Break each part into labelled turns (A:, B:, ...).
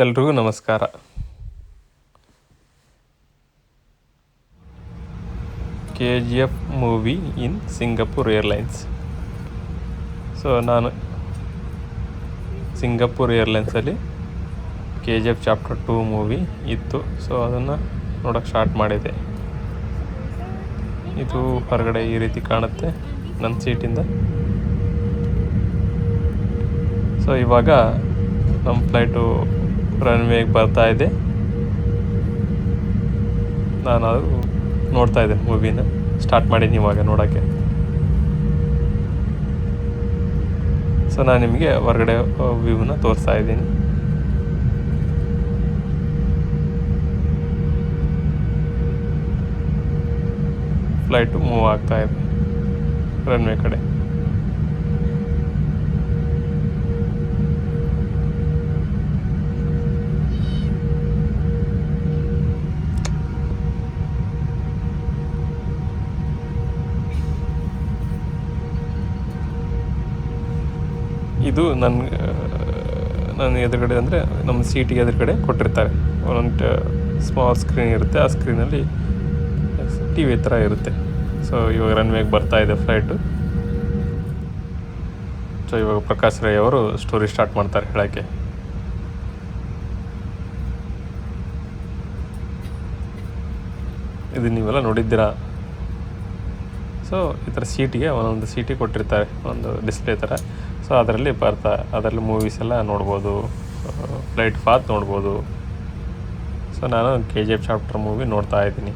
A: ಎಲ್ರಿಗೂ ನಮಸ್ಕಾರ. K G F movie in Singapore airlines so ನಾನು Singapore ಏರ್ಲೈನ್ಸಲ್ಲಿ K G F chapter two movie ಇತ್ತು. So ಅದನ್ನು ನೋಡೋಕ್ಕೆ ಸ್ಟಾರ್ಟ್ ಮಾಡಿದೆ. ಇದು ಹೊರಗಡೆ ಈ ರೀತಿ ಕಾಣುತ್ತೆ ನನ್ನ ಸೀಟಿಂದ. ಸೊ ಇವಾಗ ನಮ್ಮ ಫ್ಲೈಟು ರನ್ವೇಗೆ ಬರ್ತಾ ಇದೆ? ನಾನು ನೋಡ್ತಾ ಇದ್ದೇನೆ ಮೂವಿನ ಸ್ಟಾರ್ಟ್ ಮಾಡೀನಿ ಇವಾಗ ನೋಡೋಕ್ಕೆ. ಸೊ ನಾನು ನಿಮಗೆ ಹೊರಗಡೆ ವ್ಯೂನ ತೋರಿಸ್ತಾ ಇದ್ದೀನಿ. ಫ್ಲೈಟು ಮೂವ್ ಆಗ್ತಾ ಇದೆ. ರನ್ವೇ ಕಡೆ. ನನ್ನ ನನ್ನ ಎದುರುಗಡೆ ಅಂದರೆ ನಮ್ಮ ಸೀಟಿಗೆ ಎದುರುಗಡೆ ಕೊಟ್ಟಿರ್ತಾರೆ. ಒಂದೊಂದು ಸ್ಮಾಲ್ ಸ್ಕ್ರೀನ್ ಇರುತ್ತೆ. ಆ ಸ್ಕ್ರೀನಲ್ಲಿ ಟಿ ವಿ ಥರ ಇರುತ್ತೆ. ಸೊ ಇವಾಗ ರನ್ವೇಗೆ ಬರ್ತಾ ಇದೆ ಫ್ಲೈಟು ಸೊ ಇವಾಗ ಪ್ರಕಾಶ್ ರೈ ಅವರು ಸ್ಟೋರಿ ಸ್ಟಾರ್ಟ್ ಮಾಡ್ತಾರೆ ಹೇಳೋಕ್ಕೆ. ಇದು ನೀವೆಲ್ಲ ನೋಡಿದ್ದೀರಾ? ಸೊ ಈ ಥರ ಸೀಟಿಗೆ ಒಂದೊಂದು ಸೀಟಿಗೆ ಕೊಟ್ಟಿರ್ತಾರೆ, ಒಂದು ಡಿಸ್ಪ್ಲೇ ಥರ. ಸೊ ಅದರಲ್ಲಿ ಬರ್ತಾ, ಅದರಲ್ಲಿ ಮೂವೀಸ್ ಎಲ್ಲ ನೋಡ್ಬೋದು ಫ್ಲೈಟ್ ಫಾತ್ ನೋಡ್ಬೋದು. ಸೊ ನಾನು K G F chapter movie ನೋಡ್ತಾ ಇದ್ದೀನಿ.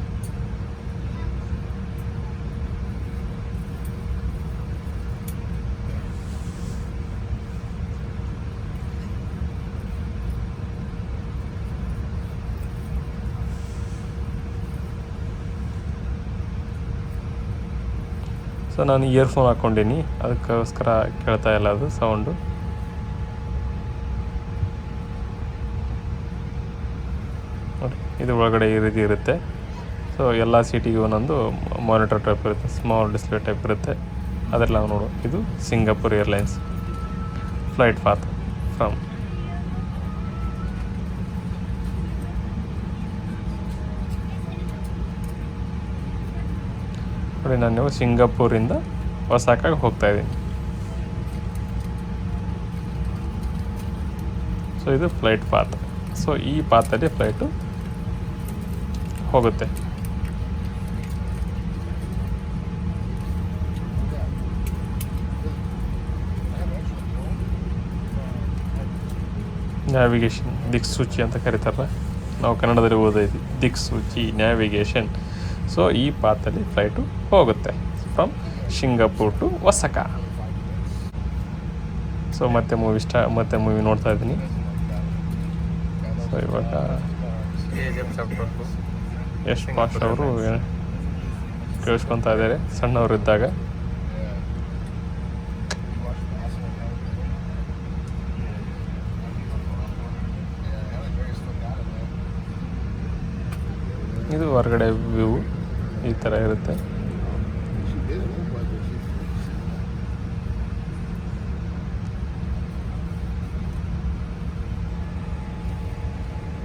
A: ಸೊ ನಾನು ಇಯರ್ಫೋನ್ ಹಾಕ್ಕೊಂಡೀನಿ. ಅದಕ್ಕೋಸ್ಕರ ಕೇಳ್ತಾ ಇಲ್ಲ ಅದು ಸೌಂಡು ನೋಡಿ, ಇದು ಒಳಗಡೆ ಈ ರೀತಿ ಇರುತ್ತೆ. ಸೊ ಎಲ್ಲ ಸೀಟಿಗೆ ಒಂದೊಂದು ಮಾನಿಟರ್ ಟೈಪ್ ಇರುತ್ತೆ ಸ್ಮಾಲ್ ಡಿಸ್ಪ್ಲೇ ಟೈಪ್ ಇರುತ್ತೆ. ಅದೆಲ್ಲ ನಾವು ನೋಡು, ಇದು Singapore airlines flight path from ನೋಡಿ ನಾನು ಸಿಂಗಾಪುರಿಂದ ಒಸಾಕಾಗಿ ಹೋಗ್ತಾ ಇದ್ದೀನಿ ಸೊ ಇದು ಫ್ಲೈಟ್ ಪಾತ್ ಸೊ ಈ ಪಾತಲ್ಲಿ ಫ್ಲೈಟು ಹೋಗುತ್ತೆ. ನ್ಯಾವಿಗೇಷನ್ ದಿಕ್ಸೂಚಿ ಅಂತ ಕರೀತಾರಲ್ಲ? ನಾವು ಕನ್ನಡದಲ್ಲಿ ಓದೈತಿ ದಿಕ್ಸೂಚಿ ನ್ಯಾವಿಗೇಷನ್ ಸೊ ಈ ಪಾತಲ್ಲಿ ಫ್ಲೈಟು ಹೋಗುತ್ತೆ. From Singapore to Osaka so ಮತ್ತೆ ಮೂವಿ ಇಷ್ಟ, ಮತ್ತೆ ಮೂವಿ ನೋಡ್ತಾ ಇದ್ದೀನಿ. ಸೊ ಇವಾಗ ಯಶ್ ಮಾಸ್ಟರ್ ಅವರು ಕೇಳಿಸ್ಕೊತಾ ಇದ್ದಾರೆ. ಸಣ್ಣವರಿದ್ದಾಗ ಇದು ಹೊರಗಡೆ ವ್ಯೂ ಈ ಥರ ಇರುತ್ತೆ.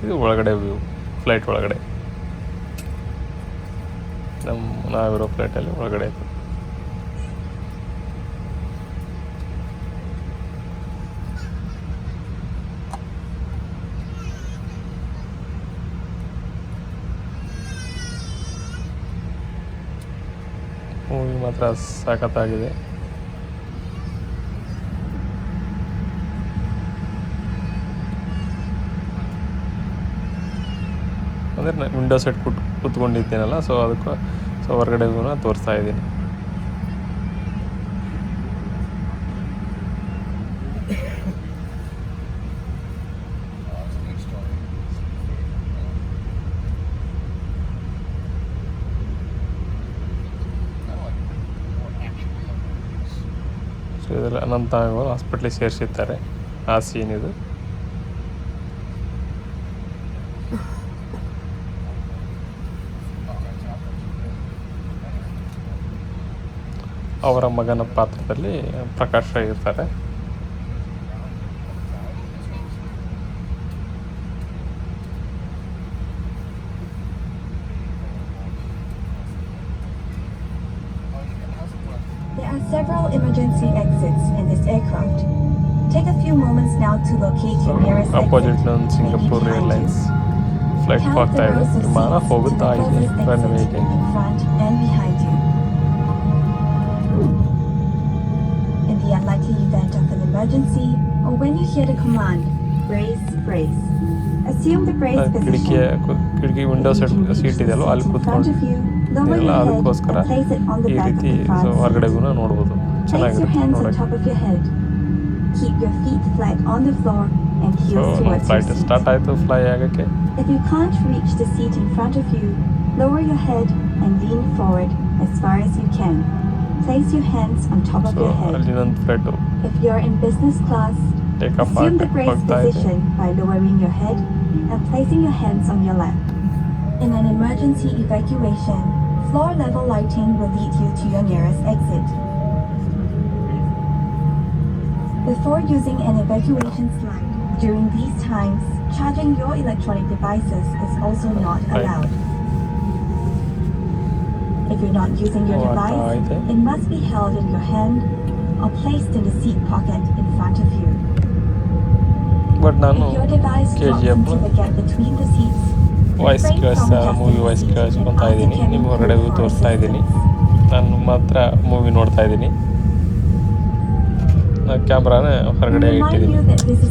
A: ಇದು ಒಳಗಡೆ ವ್ಯೂ ಫ್ಲೈಟ್ ಒಳಗಡೆ. ನಮ್ಮ ನಾವಿರೋ ಫ್ಲೈಟಲ್ಲಿ ಒಳಗಡೆ ಮೂವಿ ಮಾತ್ರ ಸಖತ್ತಾಗಿದೆ ಅಂದರೆ ನಾನು ವಿಂಡೋ ಸೆಟ್ ಕೂತ್ಕೊಂಡಿದ್ದೀನಲ್ಲ ಸೊ ಅದಕ್ಕೆ ಸೊ ಹೊರಗಡೆ ತೋರಿಸ್ತಾ ಇದ್ದೀನಿ. ಸೊ ಇದೆಲ್ಲ ಅನಂತ ಅವರು ಹಾಸ್ಪಿಟ್ಲಿಗೆ ಸೇರಿಸಿರ್ತಾರೆ. ಆ ಸೀನ್ ಇದು. ಅವರ ಮಗನ ಪಾತ್ರದಲ್ಲಿ ಪ್ರಕಾಶ್ ಇರ್ತಾರೆ.
B: Few moments now to locate your nearest
A: opposite
B: Singapore behind
A: airlines
B: you. Flight
A: ಹೋಗ್ತಾ ಇದೆ ವಿಮಾನ ಹೋಗುತ್ತಾ ಇದೆ
B: closest
A: ರನ್ವೇಗೆ
B: in front and behind you. In the unlikely event of an emergency, or when you hear the command, brace, brace. Assume the brace
A: ಕಿಟಕಿಯ
B: position.
A: ಕಿಟಕಿ window side seat ಇದೆಯಲ್ಲ ಅಲ್ಲಿ ಕೂತ್ಕೊಂಡು ಇದೆಲ್ಲ ಅದಕ್ಕೋಸ್ಕರ ಈ ರೀತಿ ಹೊರಗಡೆಗೂ ನೋಡ್ಬೋದು ಚೆನ್ನಾಗಿರುತ್ತೆ ನೋಡೋಕ್ಕೆ
B: Keep your feet flat on the floor and
A: so
B: heels
A: ನಮ್ಮ
B: towards your
A: flight
B: seat.
A: Start ಆಯಿತು ಫ್ಲೈ ಆಗೋಕ್ಕೆ
B: If you can't reach the seat in front of you, lower your head and lean forward as far as you can. Place your hands on top of
A: so
B: your head.
A: ಅಲ್ಲಿ ನನ್ನ flight
B: If you're in business class,
A: take off
B: assume the brace
A: ಹೋಗ್ತಾ ಇದೆ
B: position by lowering your head and placing your hands on your lap. In an emergency evacuation, floor level lighting will lead you to your nearest exit. Before using an evacuation slide, during these times, charging your electronic devices is also not
A: Right.
B: allowed. If you're not using your
A: Oh,
B: device,
A: ಆಯ್ತು.
B: it must be held in your hand or placed in the seat pocket in front of you.
A: But ನಾನು
B: If your device
A: K
B: drops
A: G F
B: into the gap between the seats,
A: voice
B: refrain
A: ಕೇಳಿಸ್
B: from adjusting
A: movie
B: the
A: voice
B: seat and
A: ಕೇಳಿಸ್ಕೊತಾ
B: ask the
A: ಇದ್ದೀನಿ
B: cabin
A: ನಿಮ್ಮ
B: crew
A: ಹೊರಗಡೆಗೂ
B: for
A: ತೋರಿಸ್ತಾ ಇದ್ದೀನಿ
B: assistance.
A: ನಾನು ಮಾತ್ರ movie ನೋಡ್ತಾ ಇದ್ದೀನಿ ಕ್ಯಾಮ್ರಾನ ಹೊರಗಡೆ ಇಟ್ಟಿದ್ದೀನಿ.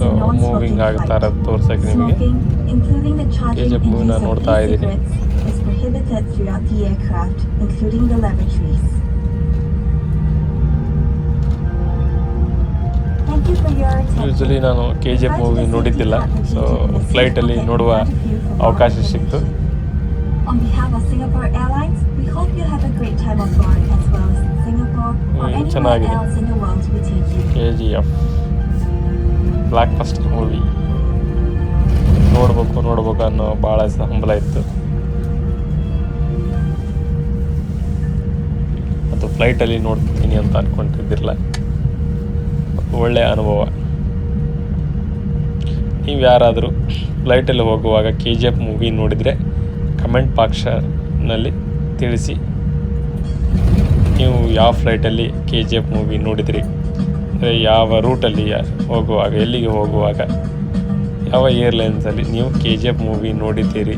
A: ಸೊ ಮೂವಿಂಗ್
B: ಆಗುತ್ತಾ
A: ಇರೋದು ತೋರ್ಸಕ್ಕೆ ನಿಮಗೆ. ಕೆ
B: ಜಿ
A: ಎಫ್
B: ಮೂವಿನ
A: ನೋಡ್ತಾ ಇದ್ದೀನಿ. ಯೂಶಲಿ ನಾನು ಕೆ ಜಿ ಎಫ್ ಮೂವಿ ನೋಡಿದ್ದಿಲ್ಲ. ಸೊ ಫ್ಲೈಟಲ್ಲಿ ನೋಡುವ ಅವಕಾಶ ಸಿಕ್ತು. ಚೆನ್ನಾಗಿದೆ. K G F blockbuster movie ನೋಡ್ಬೇಕು ನೋಡ್ಬೇಕು ಅನ್ನೋ ಭಾಳ ಹಂಬಲ ಇತ್ತು. ಅದು ಫ್ಲೈಟಲ್ಲಿ ನೋಡ್ತೀನಿ ಅಂತ ಅಂದ್ಕೊಂಡಿದ್ದಿರಲ್ಲ ಒಳ್ಳೆಯ ಅನುಭವ. ನೀವು ಯಾರಾದರೂ ಫ್ಲೈಟಲ್ಲಿ ಹೋಗುವಾಗ ಕೆ ಜಿ ಎಫ್ ಮೂವಿ ನೋಡಿದರೆ ಕಮೆಂಟ್ ಬಾಕ್ಸ್ನಲ್ಲಿ ತಿಳಿಸಿ. ನೀವು ಯಾವ ಫ್ಲೈಟಲ್ಲಿ ಕೆ ಜಿ ಎಫ್ ಮೂವಿ ನೋಡಿದಿರಿ? ಅಂದರೆ ಯಾವ ರೂಟಲ್ಲಿ ಹೋಗುವಾಗ, ಎಲ್ಲಿಗೆ ಹೋಗುವಾಗ, ಯಾವ ಏರ್ಲೈನ್ಸಲ್ಲಿ ನೀವು ಕೆ ಜಿ ಎಫ್ ಮೂವಿ ನೋಡಿದ್ದೀರಿ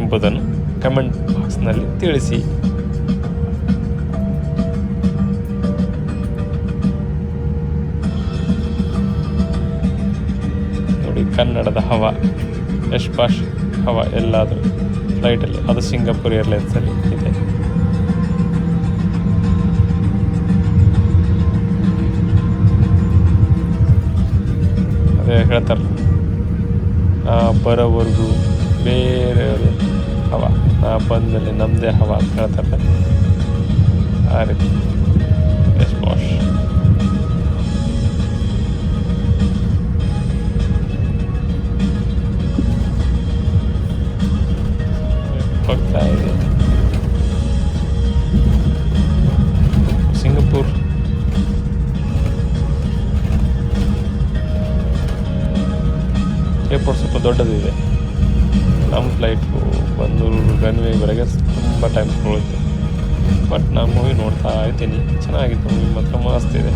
A: ಎಂಬುದನ್ನು ಕಮೆಂಟ್ ಬಾಕ್ಸ್ನಲ್ಲಿ ತಿಳಿಸಿ. ನೋಡಿ, ಕನ್ನಡದ ಹವಾ ಎಷ್ಟು ಭಾಷೆ ಹವಾ ಎಲ್ಲಾದರೂ ಫ್ಲೈಟಲ್ಲಿ ಅದು ಸಿಂಗಾಪುರ್ ಏರ್ಲೈನ್ಸಲ್ಲಿ ಇದೆ. ಹೇಳ್ತಾರೆ ಆ ಬರೋವರೆಗೂ ಬೇರೆ ಹವ. ನಾ ಬಂದಲ್ಲಿ ನಮ್ಮದೇ ಹವ ಅಂತ ಹೇಳ್ತಾರೆ ಆ ರೀತಿ. ಎಸ್ ಬಾಷ್ ದೊಡ್ಡದಿದೆ. ನಮ್ಮ ಫ್ಲೈಟು ಬಂದು ರನ್ವೇವರೆಗೆ ತುಂಬ ಟೈಮ್ ಹೋಗುತ್ತೆ ಬಟ್ ನಾನು ಮೂವಿ ನೋಡ್ತಾ ಇದ್ದೀನಿ. ಚೆನ್ನಾಗಿತ್ತು ಮೂವಿ ಮಾತ್ರ ಮಸ್ತ್ ಇದೆ.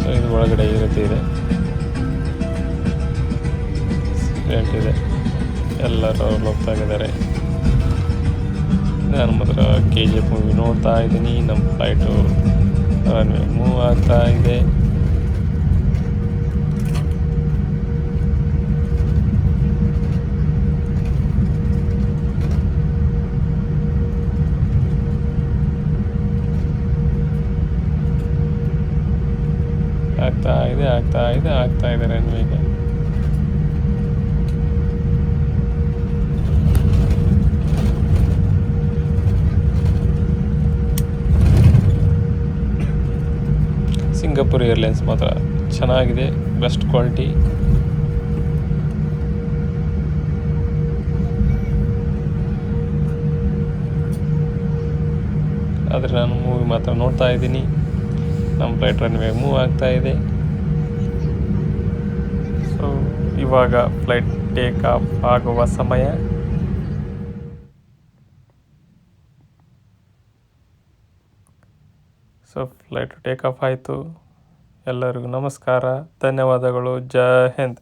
A: ಸೊ ಇದು ಒಳಗಡೆ ಈ ರೀತಿ ಇದೆ. ಇದೆ. ಎಲ್ಲರೂ ಹೋಗ್ತಾ ಇದ್ದಾರೆ ನಾನು ಮಾತ್ರ ಕೆ ಜಿ ಎಫ್ ಮೂವಿ ನೋಡ್ತಾ ಇದ್ದೀನಿ. ನಮ್ಮ ಫ್ಲೈಟು ಮೂವ್ ಆಗ್ತಾ ಇದೆ. ಆಗ್ತಾ ಇದೆ ಆಗ್ತಾ ಇದೆ ಆಗ್ತಾ ಇದೆ ರನ್ವೇಗೆ ಸಿಂಗಾಪುರ್ ಏರ್ಲೈನ್ಸ್ ಮಾತ್ರ. ಚೆನ್ನಾಗಿದೆ, ಬೆಸ್ಟ್ ಕ್ವಾಲಿಟಿ. ಆದರೆ ನಾನು ಮೂವಿ ಮಾತ್ರ ನೋಡ್ತಾ ಇದ್ದೀನಿ. ನಮ್ಮ ಫ್ಲೈಟ್ ರನ್ವೇ ಮೂವ್ ಆಗ್ತಾ ಇದೆ. ಸೊ ಇವಾಗ ಫ್ಲೈಟ್ ಟೇಕ್ ಆಫ್ ಆಗುವ ಸಮಯ. ಸೊ ಫ್ಲೈಟ್ ಟೇಕ್ ಆಫ್ ಆಯಿತು. ಎಲ್ಲರಿಗೂ ನಮಸ್ಕಾರ. ಧನ್ಯವಾದಗಳು. ಜೈ ಹಿಂದ್.